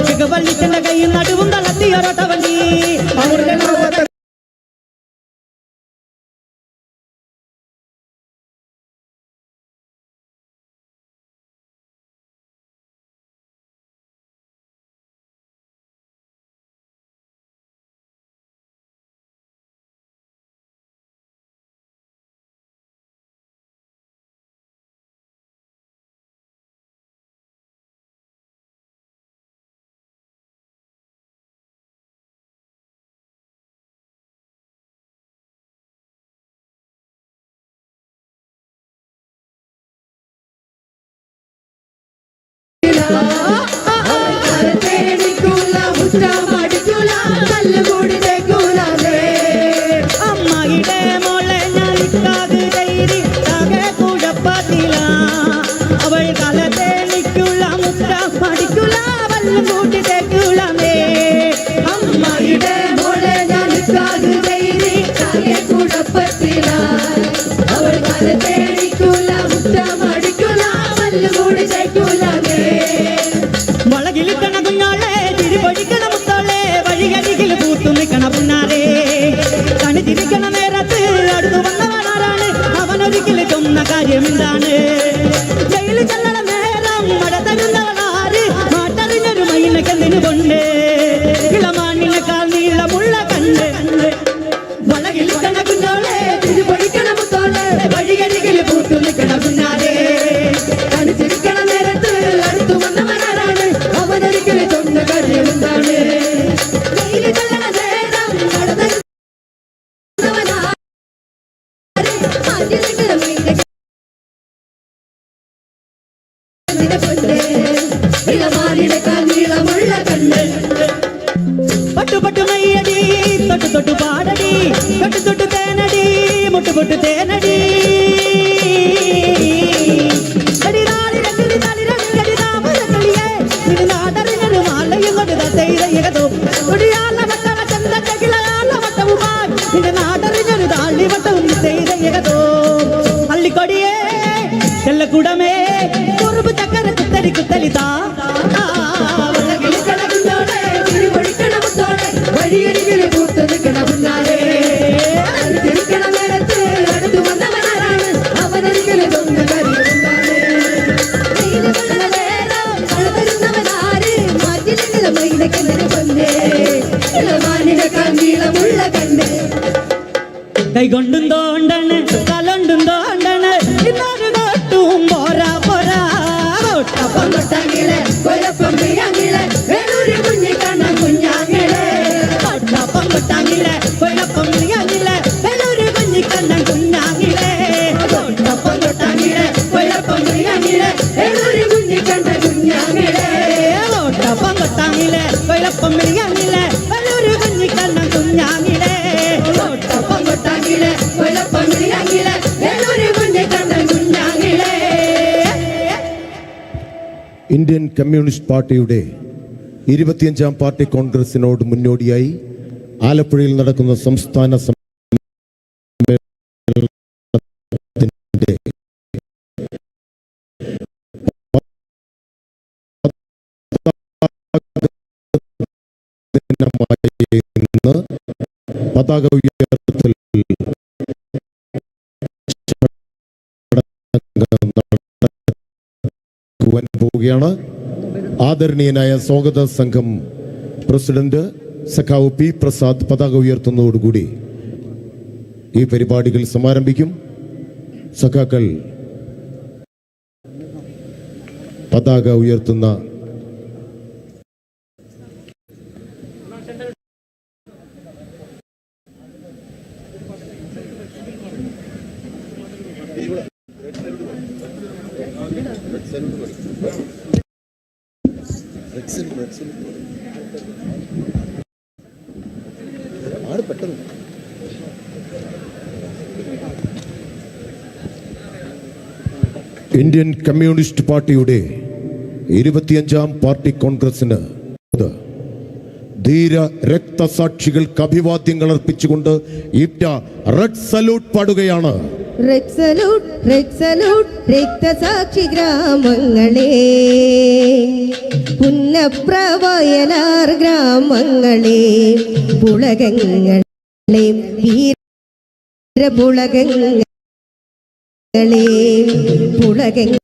ചെങ്കപ്പള്ളിച്ചന്റെ കൈ നടുവും തളർത്തിയൊരൊട്ടവണ്ടി അവരുടെ அவள் கலத்தை நிற்குள்ள முத்தா படிக்குள்ள வல்லும் கூட்டி தேக்குள்ள. ಒಳಗಿಳಿಸಣ ಕುನ್ನೋಳೆ 一个走 കൈകൊണ്ടും തോണ്ടണ് കലണ്ടും തോണ്ടണ് ഇന്നാണ് തോട്ടും പോരാ പോരാ കൊട്ടപ്പം കൊട്ടാങ്കിളെ കൊലപ്പം പ്രിയാങ്കിളെ വേണൂരി കുഞ്ഞിക്കണ്ണ കുഞ്ഞാങ്കിളെ കൊട്ടപ്പം കൊട്ടാങ്കിളെ കൊലപ്പം പ്രിയാങ്കിളെ വേണൂരി കുഞ്ഞിക്കണ്ണ കുഞ്ഞ കമ്മ്യൂണിസ്റ്റ് പാർട്ടിയുടെ ഇരുപത്തിയഞ്ചാം പാർട്ടി കോൺഗ്രസിനോട് മുന്നോടിയായി ആലപ്പുഴയിൽ നടക്കുന്ന സംസ്ഥാന പതാക ഉയർത്തൽ നടക്കുവാൻ പോവുകയാണ്. ആദരണീയനായ സ്വാഗത സംഘം പ്രസിഡന്റ് സഖാവ് പി പ്രസാദ് പതാക ഉയർത്തുന്നതോടുകൂടി ഈ പരിപാടികൾ സമാരംഭിക്കും. സഖാക്കൾ പതാക ഉയർത്തുന്ന കമ്മ്യൂണിസ്റ്റ് പാർട്ടിയുടെ ഇരുപത്തിയഞ്ചാം പാർട്ടി കോൺഗ്രസിന് ധീര രക്തസാക്ഷികൾക്ക് അഭിവാദ്യങ്ങൾ അർപ്പിച്ചുകൊണ്ട് ഇറ്റ റെഡ് സല്യൂട്ട് പാടുകയാണ്. റെഡ് സല്യൂട്ട് റെഡ് സല്യൂട്ട് രക്തസാക്ഷി ഗ്രാമങ്ങളെ. പുന്നപ്രവയലാർ ഗ്രാമങ്ങളെ. പുളകങ്ങളെ വീരപുളകങ്ങളെ. പുളകങ്ങൾ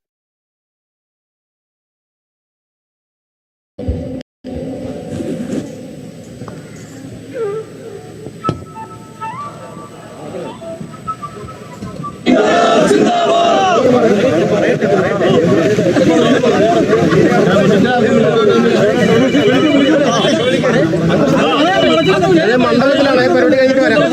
മണ്ഡലത്തിലാണ് പരിപാടി കഴിഞ്ഞിട്ട് വരാം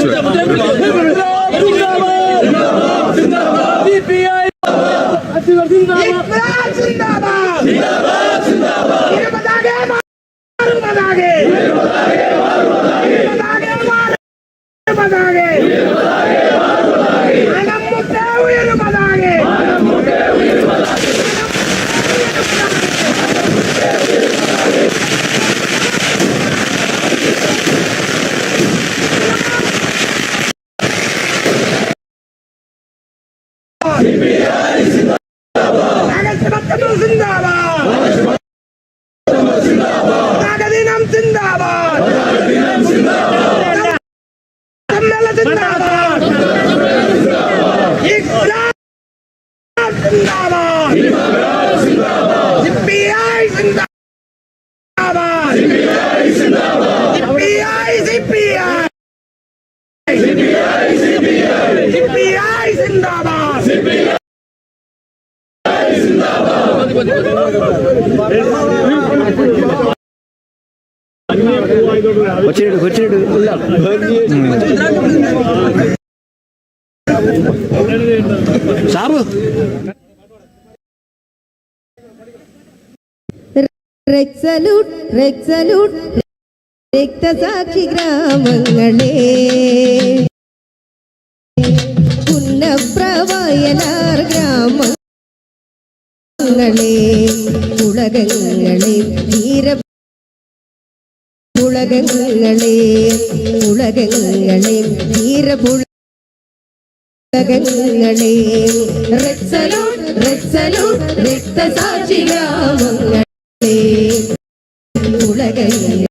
സിന്ദാബാദ് റെക്സലൂട്ട് റെക്സലൂട്ട് രക്തസാക്ഷി ഗ്രാമങ്ങളെ പുളകങ്ങളെ വീര പുളകങ്ങളെ പുളകങ്ങളെ വീരപുള പുളകങ്ങളെ റെക്സലൂട്ട് റെക്സലൂട്ട് രക്തസാക്ഷി ഗ്രാമങ്ങളെ ഉലകങ്ങളെ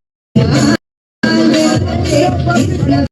I'm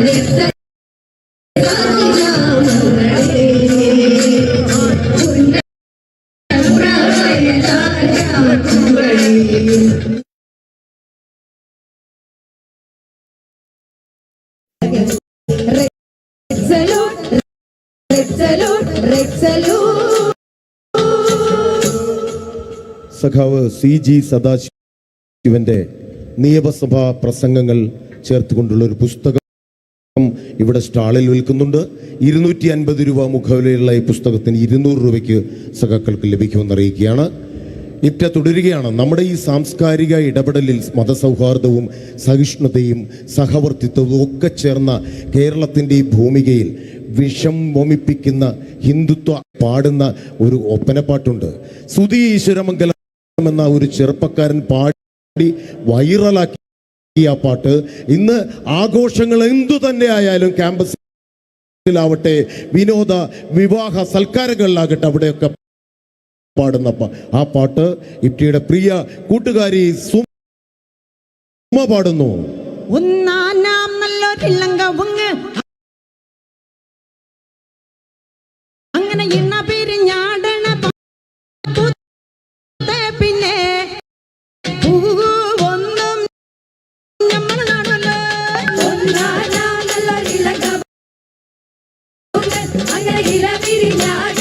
Let's സഖാവ് സി ജി സദാശിവന്റെ നിയമസഭാ പ്രസംഗങ്ങൾ ചേർത്തുകൊണ്ടുള്ള ഒരു പുസ്തകം ഇവിടെ സ്റ്റാളിൽ വിൽക്കുന്നുണ്ട്. ഇരുന്നൂറ്റി അൻപത് രൂപ മുഖവിലയുള്ള ഈ പുസ്തകത്തിന് ഇരുന്നൂറ് രൂപയ്ക്ക് സഖാക്കൾക്ക് ലഭിക്കുമെന്നറിയിക്കുകയാണ് ഇറ്റ തുടരുകയാണ്. നമ്മുടെ ഈ സാംസ്കാരിക ഇടപെടലിൽ മതസൗഹാർദ്ദവും സഹിഷ്ണുതയും സഹവർത്തിത്വവും ഒക്കെ ചേർന്ന കേരളത്തിന്റെ ഈ ഭൂമികയിൽ വിഷം വമിപ്പിക്കുന്ന ഹിന്ദുത്വ പാടുന്ന ഒരു ഒപ്പനപ്പാട്ടുണ്ട്. സുധി ഈശ്വരമംഗലം എന്ന ഒരു ചെറുപ്പക്കാരൻ പാടി വൈറലാക്കി ആ പാട്ട്. ഇന്ന് ആഘോഷങ്ങൾ എന്തു തന്നെ ആയാലും ക്യാമ്പസിലാവട്ടെ വിനോദ വിവാഹ സൽക്കാരങ്ങളിലാകട്ടെ അവിടെയൊക്കെ പാടുന്ന ആ പാട്ട് ഇപ്റ്റിയുടെ പ്രിയ കൂട്ടുകാരി സുമ പാടുന്നു. ഒന്നാനാം നല്ലൊരില്ലങ്ക അങ്ങനെ ഇലവിരിഞ്ഞാടണ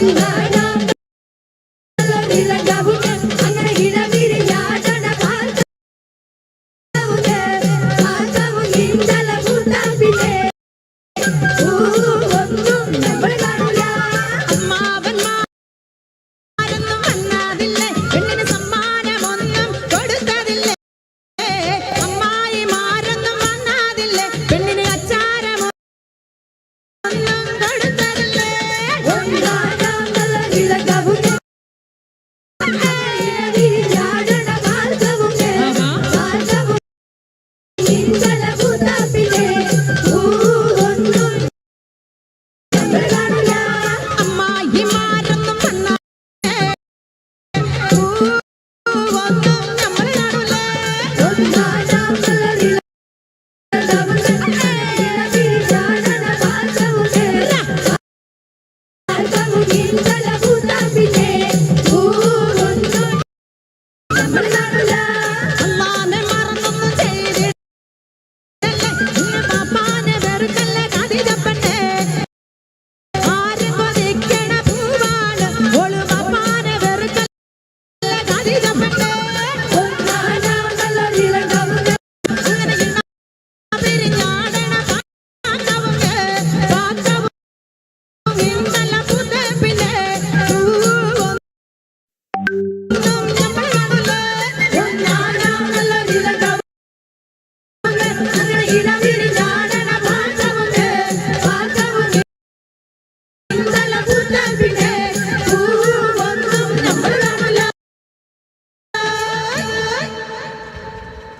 Bye.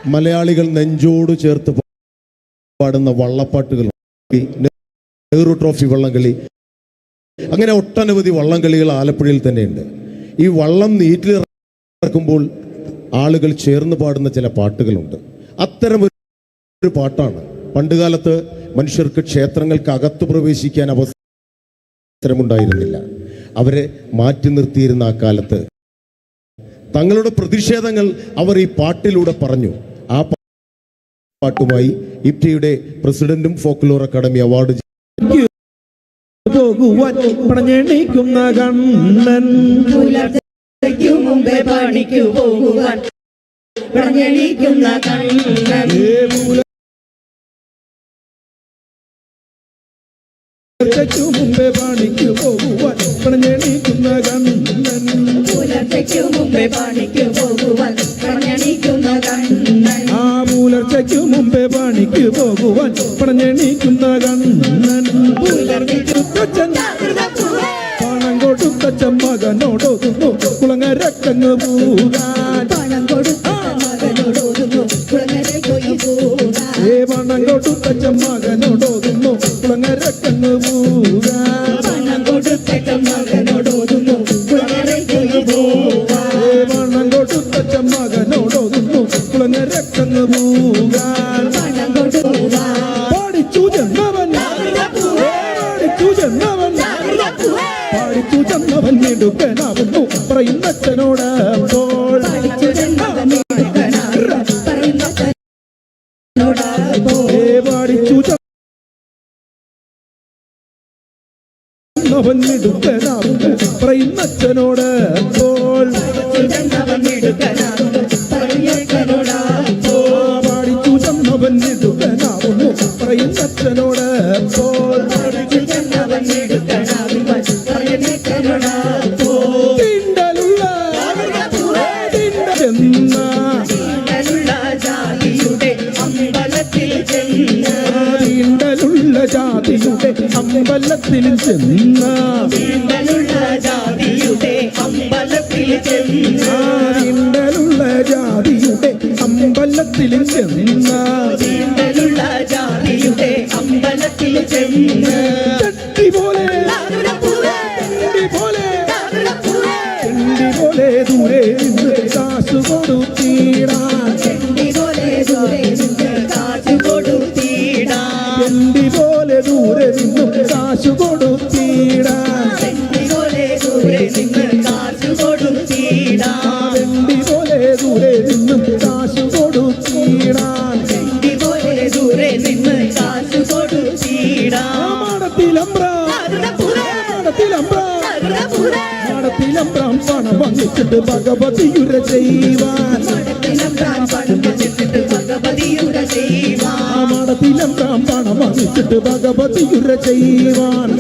മലയാളികൾ നെഞ്ചോട് ചേർത്ത് പാടുന്ന വള്ളപ്പാട്ടുകൾ. നെഹ്റു ട്രോഫി വള്ളംകളി. അങ്ങനെ ഒട്ടനവധി വള്ളംകളികൾ ആലപ്പുഴയിൽ തന്നെയുണ്ട്. ഈ വള്ളം നീറ്റിൽ ഇറക്കുമ്പോൾ ആളുകൾ ചേർന്ന് പാടുന്ന ചില പാട്ടുകളുണ്ട്. അത്തരം ഒരു പാട്ടാണ്. പണ്ടുകാലത്ത് മനുഷ്യർക്ക് ക്ഷേത്രങ്ങൾക്ക് അകത്ത് പ്രവേശിക്കാൻ അവസരമുണ്ടായിരുന്നില്ല. അവരെ മാറ്റി നിർത്തിയിരുന്ന ആ കാലത്ത് തങ്ങളുടെ പ്രതിഷേധങ്ങൾ അവർ ഈ പാട്ടിലൂടെ പറഞ്ഞു. ആ പാട്ടുമായി ഇപ്റ്റയുടെ പ്രസിഡന്റും ഫോക്ലോർ അക്കാദമി അവാർഡ് പോകുവാൻ പണഞ്ഞെണീക്കുന്ന കണ്ണൻ. പുലർച്ചയ്ക്കു മുമ്പേ പണിക്കു പോകുവാൻ പറഞ്ഞെണീക്കുന്ന കണ്ണൻ. പുലർച്ചയ്ക്കു മുമ്പേ പണിക്ക് പോകുവാൻ കണ്ണൻ. പുലർച്ചയ്ക്കു മുമ്പേ പണിക്കു പോകുവാൻ പുലർച്ചയ്ക്കു മുമ്പേ പണിക്ക് പോകുവാൻ പണഞ്ഞെണീക്കുന്ന കണ്ണൻ. പണം കൊടുത്ത മകനോടൊതുന്നു കുളങ്ങരക്കങ്ങ് പോകാൻ. ഏ പണം കൊടുത്ത മകനോടൊതുന്നു ചെന്നവൻ എടുക്കനാവുന്നു പറയുന്നച്ഛനോട് അപ്പോൾ പാടിച്ചു ചെന്നവൻ എടുക്കനാവുന്നു പറയുന്നച്ഛനോട് അപ്പോൾ അമ്പലത്തിൽ ചെന്ന. അമ്പലത്തിൽ ചെന്ന്. തീണ്ടലുള്ള ജാതിയുടെ അമ്പലത്തിൽ ചെന്ന. ുള്ള ജാതിയുടെ അമ്പലത്തിൽ ചെന്ന്. நடத்திலம் பிராம்பான வங்கிட்டு பகவதியுர செய்வார் மடத்திலம் பிராம்பான வங்கிட்டு பகவதியுர செய்வான்.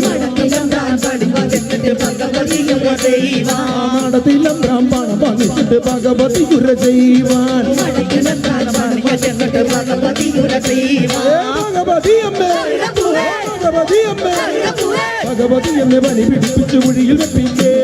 மடத்திலம் பிராம்பான வங்கிட்டு பகவதியுர செய்வான். பகவதி அம்மே பகவதி அம்மே ഭഗവതിയുര ചെയ്യുവാൻ ആ മാടത്തിലമ്പ്രാം പണം വാങ്ങിച്ചിട്ട്